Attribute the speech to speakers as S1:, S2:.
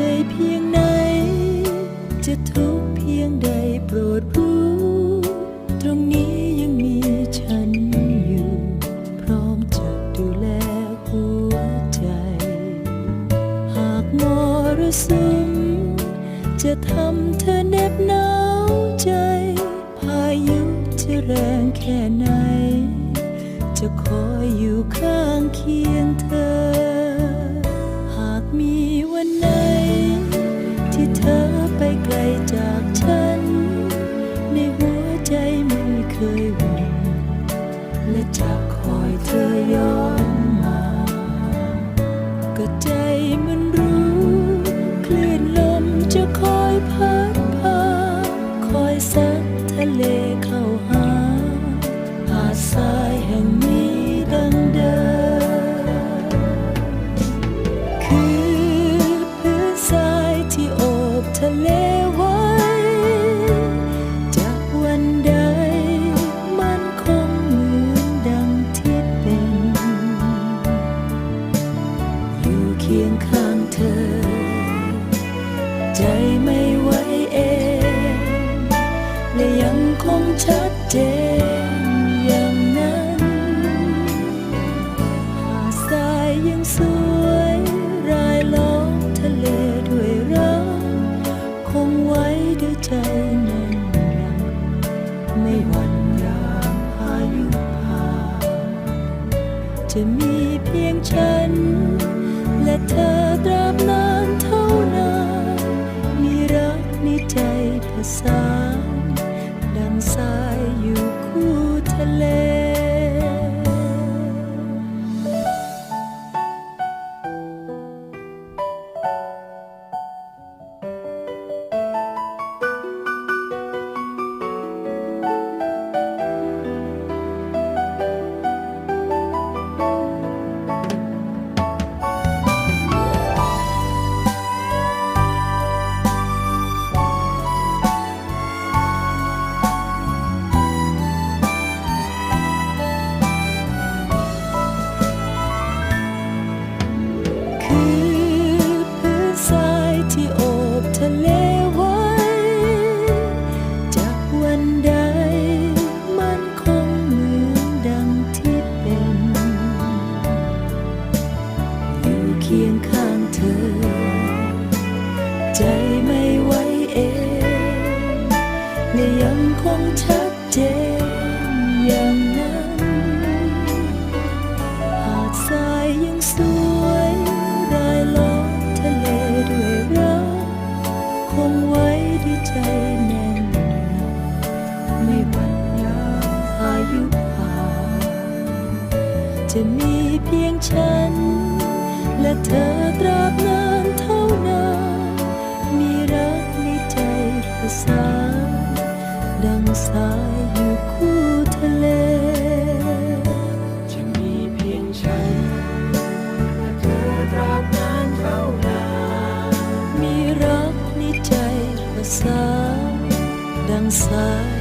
S1: เหนื่อยเพียงไหน จะทุกข์เพียงใดโปรดรู้ ตรงนี้ยังมีฉันอยู่ พร้อมจะดูแลหัวใจ หากมรสุมจะทำเธอเหน็บหนาวใจ พายุจะแรงแค่ไหน จะคอยอยู่ข้างเคียงเธอ ทะเลเข้าหาหาดทรายแห่งนี้ดังเดิมคือพื้นทรายที่โอบทะเลไว้ จากวันใดมันคงเหมือนดังที่เป็น อยู่เคียงข้างเธอ ใจ จะมีเพียงฉัน และเธอตราบนานเท่านานมีรักในใจประสานดังสายอยู่คู่ทะเล ใจแน่นหนักไม่หวั่นยามพายุผ่านจะมีเพียงฉัน และเธอตราบนานเท่านานมีรักในใจประสานดังสาย
S2: มีรั